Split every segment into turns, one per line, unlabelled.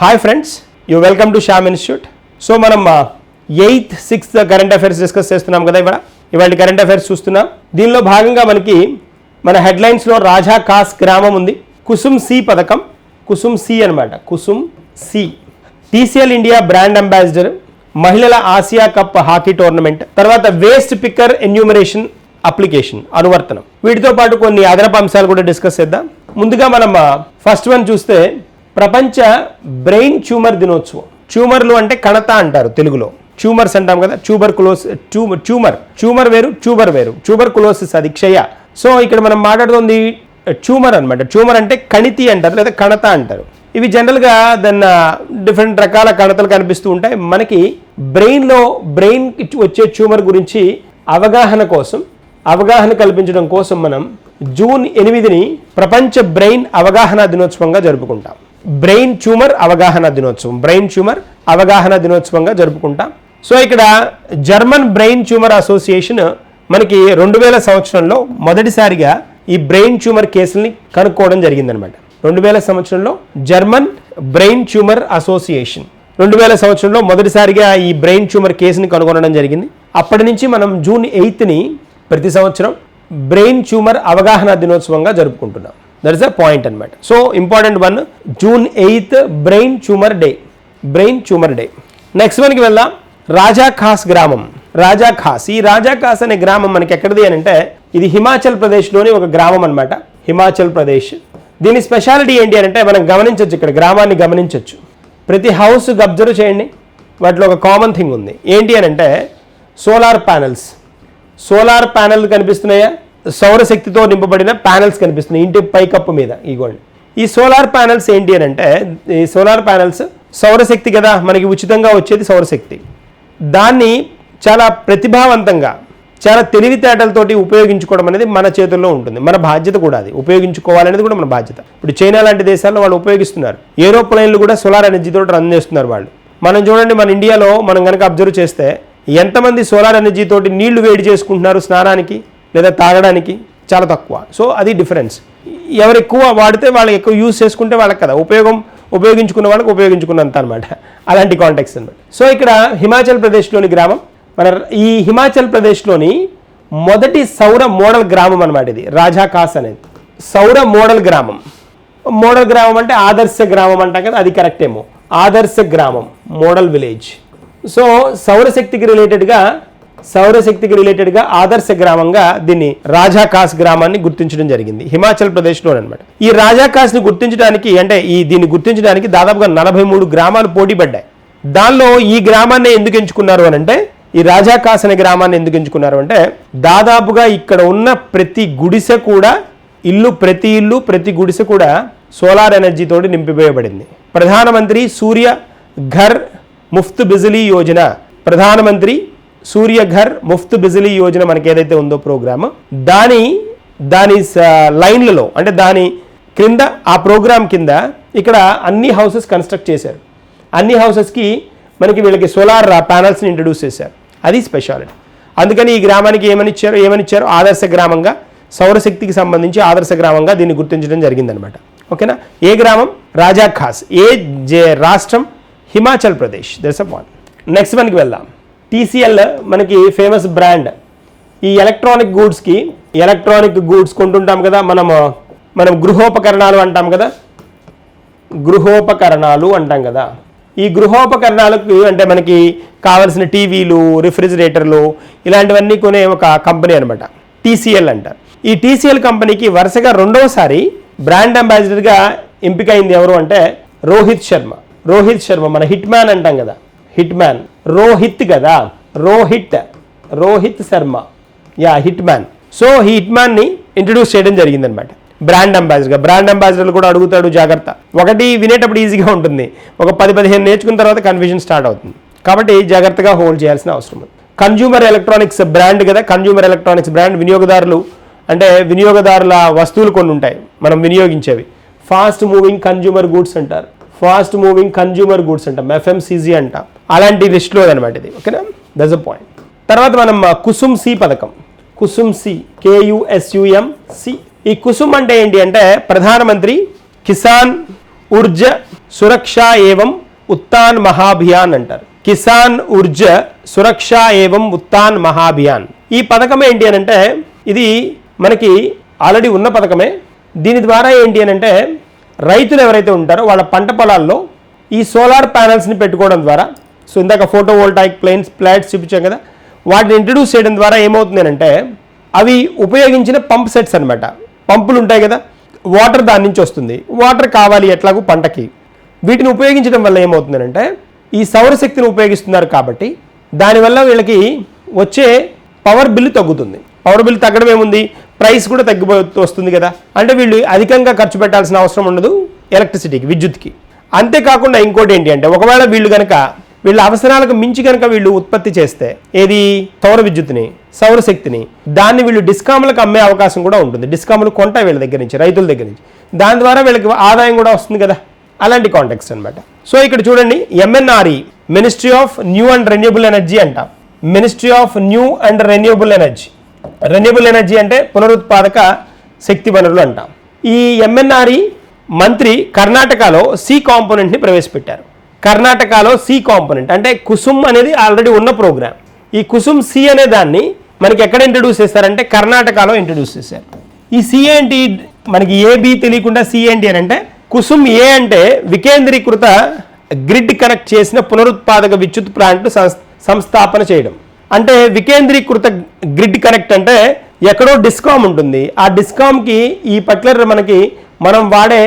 Hi friends you welcome to Shyam institute so మనం eighth sixth current affairs discuss చేస్తున్నాం కదా ఇవాళ. ఇవాళ కరెంట్ అఫైర్స్ చూస్తున్నాం. దీనిలో భాగంగా మనకి మన హెడ్లైన్స్లో రాజా కాస్ గ్రామం ఉంది. కుసుమ్ సి పథకం కుసుమ్ సి అన్నమాట. Kusum C. TCL India brand ambassador మహిళల ఆసియా కప్ హాకీ టోర్నమెంట్ తర్వాత వేస్ట్ పిక్కర్ ఎన్యూమరేషన్ అప్లికేషన్ అనువర్తనం. వీటితో పాటు కొన్ని అదనపు అంశాలు కూడా డిస్కస్ చేద్దాం. ముందుగా మనం uh, ఫస్ట్ వన్ చూస్తే ప్రపంచ బ్రెయిన్ ట్యూమర్ దినోత్సవం. ట్యూమర్లు అంటే కణత అంటారు తెలుగులో. ట్యూమర్స్ అంటాం కదా tuberculosis tumour tumour. Tumour వేరు ట్యూబర్ వేరు. ట్యూబర్ కులోసిస్ అది క్షయ. సో ఇక్కడ మనం మాట్లాడుతుంది ట్యూమర్ అనమాట ట్యూమర్ అంటే కణితి అంటారు లేదా కణత అంటారు. ఇవి జనరల్గా దాన్ని డిఫరెంట్ రకాల కణతలు కనిపిస్తూ ఉంటాయి. మనకి బ్రెయిన్లో బ్రెయిన్ వచ్చే ట్యూమర్ గురించి అవగాహన కోసం అవగాహన కల్పించడం కోసం మనం జూన్ ఎనిమిదిని ప్రపంచ బ్రెయిన్ అవగాహన దినోత్సవంగా జరుపుకుంటాం. బ్రెయిన్ ట్యూమర్ అవగాహన దినోత్సవం. బ్రెయిన్ ట్యూమర్ అవగాహన దినోత్సవంగా జరుపుకుంటాం. సో ఇక్కడ జర్మన్ బ్రెయిన్ ట్యూమర్ అసోసియేషన్ మనకి రెండు వేల సంవత్సరంలో మొదటిసారిగా ఈ బ్రెయిన్ ట్యూమర్ కేసుల్ని కనుక్కోవడం జరిగిందనమాట. రెండు వేల సంవత్సరంలో జర్మన్ బ్రెయిన్ ట్యూమర్ అసోసియేషన్. రెండు వేల సంవత్సరంలో మొదటిసారిగా ఈ బ్రెయిన్ ట్యూమర్ కేసుని కనుగొనడం జరిగింది. అప్పటి నుంచి మనం జూన్ ఎయిత్ని ప్రతి సంవత్సరం బ్రెయిన్ ట్యూమర్ అవగాహన దినోత్సవంగా జరుపుకుంటున్నాం. దట్ ఇస్ అ పాయింట్ అనమాట so important one June eighth brain tumour day brain tumour day next వన్కి వెళ్దాం. రాజా ఖాస్ గ్రామం. రాజా ఖాస్ ఈ రాజా ఖాస్ అనే గ్రామం మనకి ఎక్కడిది అని అంటే ఇది హిమాచల్ ప్రదేశ్లోని ఒక గ్రామం అనమాట హిమాచల్ ప్రదేశ్. దీని స్పెషాలిటీ ఏంటి అని అంటే మనం గమనించవచ్చు ఇక్కడ గ్రామాన్ని గమనించవచ్చు ప్రతి హౌస్ అబ్జర్వ్ చేయండి. వాటిలో ఒక కామన్ థింగ్ ఉంది. ఏంటి అని అంటే సోలార్ ప్యానెల్స్ సోలార్ ప్యానెల్ కనిపిస్తున్నాయా? సౌరశక్తితో నింపబడిన ప్యానెల్స్ కనిపిస్తున్నాయి. ఇంటి పైకప్పు మీద ఇగోండి ఈ సోలార్ ప్యానెల్స్ ఏంటి అని అంటే ఈ సోలార్ ప్యానెల్స్ సౌరశక్తి కదా మనకి ఉచితంగా వచ్చేది సౌరశక్తి. దాన్ని చాలా ప్రతిభావంతంగా చాలా తెలివితేటలతోటి ఉపయోగించుకోవడం అనేది మన చేతుల్లో ఉంటుంది. మన బాధ్యత కూడా అది. ఉపయోగించుకోవాలనేది కూడా మన బాధ్యత. ఇప్పుడు చైనా లాంటి దేశాల్లో వాళ్ళు ఉపయోగిస్తున్నారు. ఏరోప్లైన్లు కూడా సోలార్ ఎనర్జీతో రన్ చేస్తున్నారు వాళ్ళు. మనం చూడండి మన ఇండియాలో మనం కనుక అబ్జర్వ్ చేస్తే ఎంతమంది సోలార్ ఎనర్జీ తోటి నీళ్ళు వేడి చేసుకుంటున్నారు స్నానానికి? లేదా తాగడానికి చాలా తక్కువ. సో అది డిఫరెన్స్. ఎవరు ఎక్కువ వాడితే వాళ్ళు ఎక్కువ యూజ్ చేసుకుంటే వాళ్ళకి కదా. ఉపయోగం ఉపయోగించుకున్న వాళ్ళకి ఉపయోగించుకున్నంత అనమాట అలాంటి కాంటాక్ట్స్ అనమాట సో ఇక్కడ హిమాచల్ ప్రదేశ్లోని గ్రామం. మన ఈ హిమాచల్ ప్రదేశ్లోని మొదటి సౌర మోడల్ గ్రామం అనమాట ఇది. రాజా కాస్ అనేది. సౌర మోడల్ గ్రామం. మోడల్ గ్రామం అంటే ఆదర్శ గ్రామం అంటాం కదా అది కరెక్ట్ ఏమో. ఆదర్శ గ్రామం మోడల్ విలేజ్. సో సౌరశక్తికి రిలేటెడ్గా సౌరశక్తికి రిలేటెడ్గా ఆదర్శ గ్రామంగా దీన్ని రాజాకాస్ గ్రామాన్ని గుర్తించడం జరిగింది. హిమాచల్ ప్రదేశ్లో అనమాట ఈ రాజాకాస్ని గుర్తించడానికి అంటే ఈ దీన్ని గుర్తించడానికి దాదాపుగా నలభై మూడు గ్రామాలు పోటీ పడ్డాయి. దానిలో ఈ గ్రామాన్ని ఎందుకు ఎంచుకున్నారు అని అంటే ఈ రాజాకాస్ అనే గ్రామాన్ని ఎందుకు ఎంచుకున్నారు అంటే దాదాపుగా ఇక్కడ ఉన్న ప్రతి గుడిసె కూడా ఇల్లు ప్రతి ఇల్లు ప్రతి గుడిసె కూడా సోలార్ ఎనర్జీ తోటి నింపివేయబడింది. ప్రధానమంత్రి సూర్య ఘర్ ముఫ్త్ బిజిలీ యోజన ప్రధానమంత్రి సూర్యఘర్ ముఫ్త్ బిజిలీ యోజన మనకి ఏదైతే ఉందో ప్రోగ్రామ్ దాని దాని లైన్లలో అంటే దాని క్రింద ఆ ప్రోగ్రామ్ కింద ఇక్కడ అన్ని హౌసెస్ కన్స్ట్రక్ట్ చేశారు. అన్ని హౌసెస్కి మనకి వీళ్ళకి సోలార్ ప్యానల్స్ని ఇంట్రడ్యూస్ చేశారు. అది స్పెషాలిటీ. అందుకని ఈ గ్రామానికి ఏమని ఇచ్చారు ఏమని ఇచ్చారు? ఆదర్శ గ్రామంగా సౌరశక్తికి సంబంధించి ఆదర్శ గ్రామంగా దీన్ని గుర్తించడం జరిగిందనమాట. ఓకేనా? ఏ గ్రామం? రాజా ఖాస్ ఏ రాష్ట్రం? Himachal Pradesh. That's a point next వన్కి వెళ్దాం. టీసీఎల్ మనకి ఫేమస్ బ్రాండ్ ఈ ఎలక్ట్రానిక్ గూడ్స్కి ఎలక్ట్రానిక్ గూడ్స్ కొంటుంటాం కదా మనం మనం గృహోపకరణాలు అంటాం కదా. గృహోపకరణాలు అంటాం కదా. ఈ గృహోపకరణాలకు అంటే మనకి కావలసిన టీవీలు రిఫ్రిజిరేటర్లు ఇలాంటివన్నీ కొనే ఒక కంపెనీ అనమాట టీసీఎల్ అంటారు ఈ టీసీఎల్ కంపెనీకి వరుసగా రెండవసారి బ్రాండ్ అంబాసిడర్గా ఎంపికైంది ఎవరు అంటే రోహిత్ శర్మ. రోహిత్ శర్మ మన హిట్ మ్యాన్ అంటాం కదా. హిట్ మ్యాన్ రోహిత్ కదా? Rohit. Rohit Sharma. Yeah hit man so ఈ హిట్ మ్యాన్ని ఇంట్రడ్యూస్ చేయడం జరిగిందనమాట. బ్రాండ్ అంబాసిడర్గా. బ్రాండ్ అంబాసిడర్లు కూడా అడుగుతాడు జాగ్రత్త. ఒకటి వినేటప్పుడు ఈజీగా ఉంటుంది. ఒక పది పదిహేను నేర్చుకున్న తర్వాత కన్ఫ్యూజన్ స్టార్ట్ అవుతుంది. కాబట్టి జాగ్రత్తగా హోల్డ్ చేయాల్సిన అవసరం ఉంది. కన్జ్యూమర్ ఎలక్ట్రానిక్స్ బ్రాండ్ కదా? కన్జ్యూమర్ ఎలక్ట్రానిక్స్ బ్రాండ్ వినియోగదారులు అంటే వినియోగదారుల వస్తువులు కొన్ని ఉంటాయి. మనం వినియోగించేవి. ఫాస్ట్ మూవింగ్ కన్జ్యూమర్ గూడ్స్ అంటారు. ఫాస్ట్ మూవింగ్ కన్జ్యూమర్ గూడ్స్ అంటాం ఎఫ్ఎంసీజీ అంటాం. అలాంటి లిస్ట్లో అనమాట ఇది ఓకేనా? దస్ అ పాయింట్ తర్వాత మనం కుసుమ్ సి పథకం. Kusum C K U S U M C. ఈ కుసుమ్ అంటే ఏంటి అంటే ప్రధానమంత్రి కిసాన్ ఉర్జ సురక్ష ఏవం ఉత్తాన్ మహాభియాన్ అంటారు. కిసాన్ ఊర్జ సురక్ష ఏవం ఉత్తాన్ మహాభియాన్. ఈ పథకం ఏంటి అని అంటే ఇది మనకి ఆల్రెడీ ఉన్న పథకమే. దీని ద్వారా ఏంటి అని అంటే రైతులు ఎవరైతే ఉంటారో వాళ్ళ పంట పొలాల్లో ఈ సోలార్ ప్యానల్స్ని పెట్టుకోవడం ద్వారా సో ఇందాక ఫోటో వోల్టాయిక్ ప్లేన్స్ ప్లాట్స్ చూపించాం కదా వాటిని ఇంట్రడ్యూస్ చేయడం ద్వారా ఏమవుతుందంటే అంటే అవి ఉపయోగించిన పంప్ సెట్స్ అనమాట పంపులు ఉంటాయి కదా వాటర్ దాని నుంచి వస్తుంది. వాటర్ కావాలి ఎట్లాగూ పంటకి. వీటిని ఉపయోగించడం వల్ల ఏమవుతుందంటే ఈ సౌరశక్తిని ఉపయోగిస్తున్నారు కాబట్టి దానివల్ల వీళ్ళకి వచ్చే పవర్ బిల్లు తగ్గుతుంది. పవర్ బిల్ తగ్గడం ఏముంది ప్రైస్ కూడా తగ్గిపో వస్తుంది కదా. అంటే వీళ్ళు అధికంగా ఖర్చు పెట్టాల్సిన అవసరం ఉండదు ఎలక్ట్రిసిటీకి విద్యుత్కి. అంతేకాకుండా ఇంకోటి ఏంటి అంటే ఒకవేళ వీళ్ళు కనుక వీళ్ళ అవసరాలకు మించి కనుక వీళ్ళు ఉత్పత్తి చేస్తే ఏది? సౌర విద్యుత్ని సౌరశక్తిని దాన్ని వీళ్ళు డిస్కాములకు అమ్మే అవకాశం కూడా ఉంటుంది. డిస్కాములు కొంటాయి వీళ్ళ దగ్గర నుంచి రైతుల దగ్గర నుంచి. దాని ద్వారా వీళ్ళకి ఆదాయం కూడా వస్తుంది కదా. అలాంటి కాంటెక్స్ట్ అనమాట సో ఇక్కడ చూడండి MNRE ministry of new and renewable energy అంట. Ministry of new and renewable energy renewable energy అంటే పునరుత్పాదక శక్తి వనరులు అంటాం. ఈ ఎంఎన్ఆర్ఈ మంత్రి కర్ణాటకలో సి కాంపోనెంట్ని ప్రవేశపెట్టారు. కర్ణాటకలో సి కాంపోనెంట్ అంటే కుసుమ్ అనేది ఆల్రెడీ ఉన్న ప్రోగ్రామ్ ఈ కుసుమ్ సి అనే దాన్ని మనకి ఎక్కడ ఇంట్రడ్యూస్ చేస్తారంటే కర్ణాటకలో ఇంట్రడ్యూస్ చేశారు. ఈ సి ఏంటి మనకి ఏ బి తెలియకుండా సి ఏంటి అని అంటే కుసుమ్ ఏ అంటే వికేంద్రీకృత గ్రిడ్ కనెక్ట్ చేసిన పునరుత్పాదక విద్యుత్ ప్లాంట్ సంస్థాపన చేయడం. అంటే వికేంద్రీకృత గ్రిడ్ కనెక్ట్ అంటే ఎక్కడో డిస్కామ్ ఉంటుంది. ఆ డిస్కామ్కి ఈ పర్టికులర్ మనకి మనం వాడే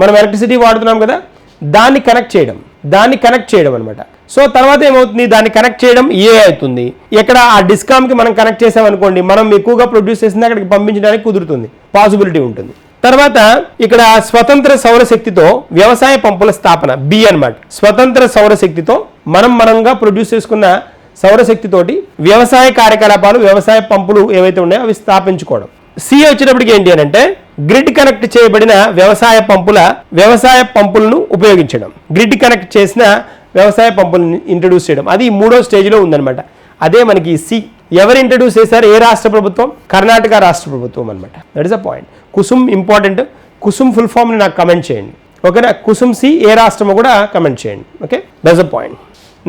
మనం ఎలక్ట్రిసిటీ వాడుతున్నాం కదా దాన్ని కనెక్ట్ చేయడం. దాన్ని కనెక్ట్ చేయడం అనమాట సో తర్వాత ఏమవుతుంది? దాన్ని కనెక్ట్ చేయడం ఏ అవుతుంది? ఎక్కడ ఆ డిస్కామ్కి మనం కనెక్ట్ చేసామనుకోండి మనం ఎక్కువగా ప్రొడ్యూస్ చేసింది అక్కడికి పంపించడానికి కుదురుతుంది. పాసిబిలిటీ ఉంటుంది. తర్వాత ఇక్కడ స్వతంత్ర సౌరశక్తితో వ్యవసాయ పంపుల స్థాపన బి అనమాట స్వతంత్ర సౌరశక్తితో మనం మనంగా ప్రొడ్యూస్ చేసుకున్న సౌరశక్తితోటి వ్యవసాయ కార్యకలాపాలు వ్యవసాయ పంపులు ఏవైతే ఉన్నాయో అవి స్థాపించుకోవడం. సి వచ్చేటప్పటికి ఏంటి అని అంటే గ్రిడ్ కనెక్ట్ చేయబడిన వ్యవసాయ పంపుల వ్యవసాయ పంపులను ఉపయోగించడం. గ్రిడ్ కనెక్ట్ చేసిన వ్యవసాయ పంపులను ఇంట్రడ్యూస్ చేయడం. అది మూడో స్టేజ్లో ఉందన్నమాట. అదే మనకి సి. ఎవరు ఇంట్రడ్యూస్ చేశారు? ఏ రాష్ట్ర ప్రభుత్వం? కర్ణాటక రాష్ట్ర ప్రభుత్వం అనమాట that is a point Kusum important Kusum full ఫామ్ని నాకు కమెంట్ చేయండి. ఓకేనా కుసుమ్ సి ఏ రాష్ట్రమో కూడా కమెంట్ చేయండి. Okay that's a point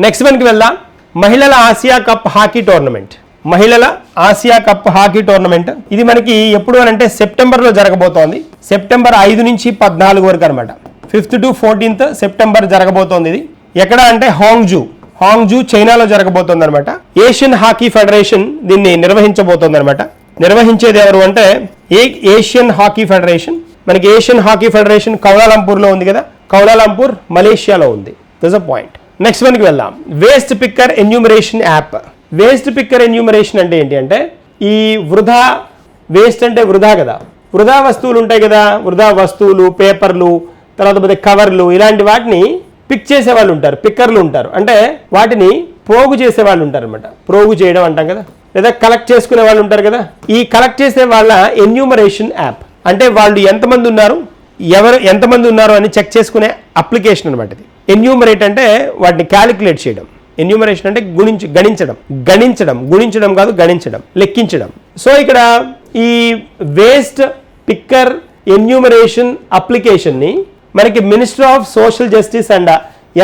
next వన్కి వెళ్దాం. మహిళల ఆసియా కప్ హాకీ టోర్నమెంట్. మహిళల ఆసియా కప్ హాకీ టోర్నమెంట్. ఇది మనకి ఎప్పుడు అని అంటే సెప్టెంబర్లో జరగబోతోంది. సెప్టెంబర్ ఐదు నుంచి పద్నాలుగు వరకు అనమాట ఫిఫ్త్ టు ఫోర్టీన్త్ సెప్టెంబర్ జరగబోతోంది ఇది. ఎక్కడ అంటే హాంగ్జూ. హాంగ్జూ చైనాలో జరగబోతోంది అనమాట ఏషియన్ హాకీ ఫెడరేషన్ దీన్ని నిర్వహించబోతోంది అనమాట నిర్వహించేది ఎవరు అంటే ఏ ఏషియన్ హాకీ ఫెడరేషన్. మనకి ఏషియన్ హాకీ ఫెడరేషన్ కౌలాలంపూర్లో ఉంది కదా. కౌలాలంపూర్ మలేషియాలో ఉంది. This a point. నెక్స్ట్ వన్కి వెళ్దాం. Waste picker enumeration app waste picker enumeration అంటే ఏంటి అంటే ఈ వృధా వేస్ట్ అంటే వృధా కదా. వృధా వస్తువులు ఉంటాయి కదా. వృధా వస్తువులు పేపర్లు తర్వాత పోతే కవర్లు ఇలాంటి వాటిని పిక్ చేసే వాళ్ళు ఉంటారు. పిక్కర్లు ఉంటారు. అంటే వాటిని పోగు చేసే వాళ్ళు ఉంటారు అనమాట ప్రోగు చేయడం అంటాం కదా. లేదా కలెక్ట్ చేసుకునే వాళ్ళు ఉంటారు కదా. ఈ కలెక్ట్ చేసే వాళ్ళ ఎన్యూమరేషన్ యాప్ అంటే వాళ్ళు ఎంతమంది ఉన్నారు? ఎవరు ఎంతమంది ఉన్నారు అని చెక్ చేసుకునే అప్లికేషన్ అనమాట ఇది. ఎన్యూమరేట్ అంటే వాటిని క్యాలిక్యులేట్ చేయడం. ఎన్యూమరేషన్ అంటే గుణించి గణించడం. గణించడం. గుణించడం కాదు గణించడం. లెక్కించడం. సో ఇక్కడ ఈ వేస్ట్ పిక్కర్ ఎన్యూమరేషన్ అప్లికేషన్ని మనకి ministry of social justice and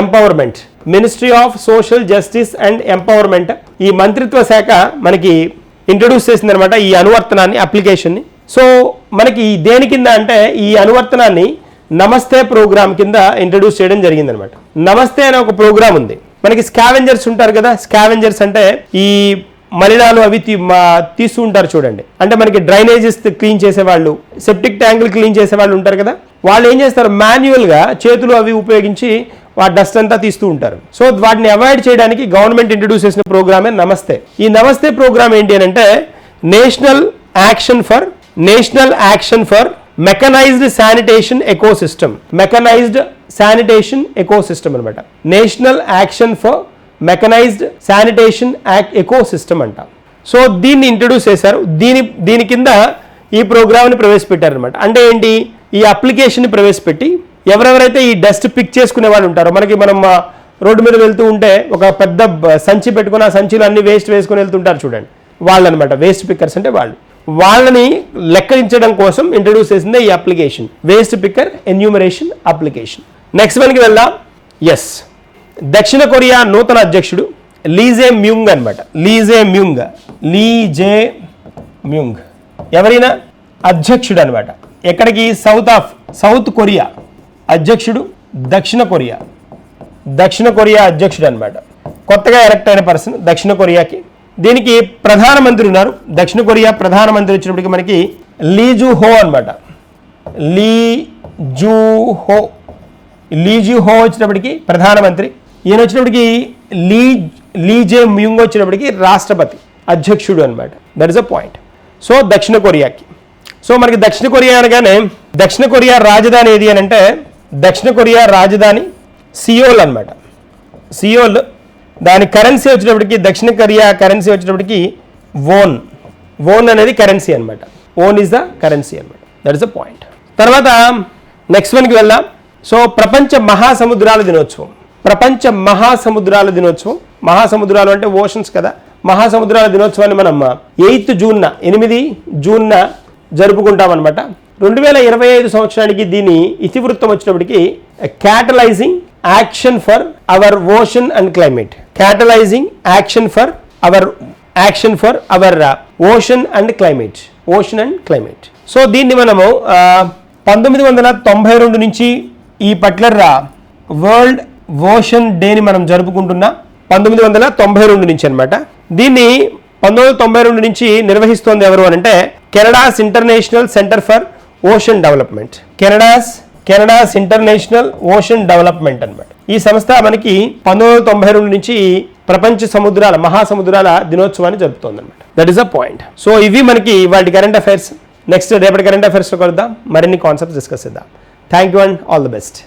empowerment ministry of social justice and empowerment ఈ మంత్రిత్వ శాఖ మనకి ఇంట్రడ్యూస్ చేసింది అనమాట ఈ అనువర్తనాన్ని అప్లికేషన్ని సో మనకి దేని కింద అంటే ఈ అనువర్తనాన్ని నమస్తే ప్రోగ్రామ్ కింద ఇంట్రడ్యూస్ చేయడం జరిగిందనమాట. నమస్తే అనే ఒక ప్రోగ్రామ్ ఉంది. మనకి స్కావెంజర్స్ ఉంటారు కదా స్కావెంజర్స్ అంటే ఈ మలినాలు అవి తీస్తూ ఉంటారు చూడండి. అంటే మనకి డ్రైనేజెస్ క్లీన్ చేసేవాళ్ళు సెప్టిక్ ట్యాంకులు క్లీన్ చేసేవాళ్ళు ఉంటారు కదా వాళ్ళు ఏం చేస్తారు? మాన్యువల్గా చేతులు అవి ఉపయోగించి ఆ డస్ట్ అంతా తీస్తూ ఉంటారు. సో వాటిని అవాయిడ్ చేయడానికి గవర్నమెంట్ ఇంట్రడ్యూస్ చేసిన ప్రోగ్రామే నమస్తే. ఈ నమస్తే ప్రోగ్రామ్ ఏంటి అని అంటే national action for national action for mechanised sanitation ecosystem. Mechanised sanitation ecosystem అనమాట national action for mechanised sanitation act ecosystem అంట. సో దీన్ని ఇంట్రడ్యూస్ చేశారు. దీని దీని కింద ఈ ప్రోగ్రామ్ని ప్రవేశపెట్టారనమాట అంటే ఏంటి? ఈ అప్లికేషన్ని ప్రవేశపెట్టి ఎవరెవరైతే ఈ డస్ట్ పిక్ చేసుకునే వాళ్ళు ఉంటారో మనకి మనం రోడ్డు మీద వెళ్తూ ఉంటే ఒక పెద్ద సంచి పెట్టుకుని ఆ సంచిలో అన్ని వేస్ట్ వేసుకుని వెళ్తుంటారు చూడండి. వాళ్ళు అనమాట వేస్ట్ పిక్కర్స్ అంటే వాళ్ళు. వాళ్ళని లెక్కించడం కోసం ఇంట్రడ్యూస్ చేసిందే ఈ application waste picker enumeration application next వన్కి వెళ్దాం. ఎస్ దక్షిణ కొరియా నూతన అధ్యక్షుడు లీజే మ్యూంగ్ అనమాట లీజే మ్యూంగ్. లీజే మ్యూంగ్. ఎవరైనా? అధ్యక్షుడు అనమాట ఎక్కడికి? సౌత్ ఆఫ్ సౌత్ కొరియా అధ్యక్షుడు దక్షిణ కొరియా. దక్షిణ కొరియా అధ్యక్షుడు అనమాట కొత్తగా ఎలక్ట్ అయిన పర్సన్ దక్షిణ కొరియాకి దీనికి ప్రధానమంత్రి ఉన్నారు. దక్షిణ కొరియా ప్రధానమంత్రి వచ్చినప్పటికి మనకి లీజు హో అనమాట లీ జూ హో లీజు హో వచ్చినప్పటికి ప్రధానమంత్రి. ఈయన వచ్చినప్పటికి లీ లీజే మ్యూంగ్ వచ్చినప్పటికి రాష్ట్రపతి అధ్యక్షుడు అనమాట that is a point so దక్షిణ కొరియాకి. సో మనకి దక్షిణ కొరియా అనగానే దక్షిణ కొరియా రాజధాని ఏది అని అంటే దక్షిణ కొరియా రాజధాని సియోల్ అన్నమాట. సియోల్ దాని కరెన్సీ వచ్చేటప్పటికి దక్షిణ కొరియా కరెన్సీ వచ్చేటప్పటికి ఓన్ ఓన్ అనేది కరెన్సీ అనమాట ఓన్ ఇస్ ద కరెన్సీ అనమాట దట్ ఇస్ ద పాయింట్ తర్వాత నెక్స్ట్ వన్కి వెళ్దాం. సో ప్రపంచ మహాసముద్రాల దినోత్సవం. ప్రపంచ మహాసముద్రాల దినోత్సవం. మహాసముద్రాలు అంటే ఓషన్స్ కదా. మహాసముద్రాల దినోత్సవాన్ని మనం ఎయిత్ జూన్న ఎనిమిది జూన్న జరుపుకుంటాం అనమాట రెండు వేల ఇరవై ఐదు సంవత్సరానికి దీని ఇతివృత్తం వచ్చినప్పటికీ catalysing action for our ocean and climate catalysing action for our action for our ocean and climate ocean and climate so దీన్ని మనము పంతొమ్మిది వందల తొంభై రెండు నుంచి ఈ పర్టికులర్ వరల్డ్ ఓషన్ డేని మనం జరుపుకుంటున్న పంతొమ్మిది వందల తొంభై రెండు నుంచి అనమాట దీన్ని పంతొమ్మిది వందల తొంభై రెండు నుంచి నిర్వహిస్తోంది ఎవరు అని అంటే Canada's international centre for ocean development. Canada's Canada's international ocean development అనమాట ఈ సంస్థ మనకి పంతొమ్మిది వందల తొంభై రెండు నుంచి ప్రపంచ సముద్రాల మహాసముద్రాల దినోత్సవాన్ని జరుపుతోంది అనమాట that is a point so ఇవి మనకి వాటి కరెంట్ అఫైర్స్ నెక్స్ట్ రేపటి కరెంట్ అఫైర్స్లో కలుద్దాం. మరిన్ని కాన్సెప్ట్స్ డిస్కస్ చేద్దాం. Thank you and all the best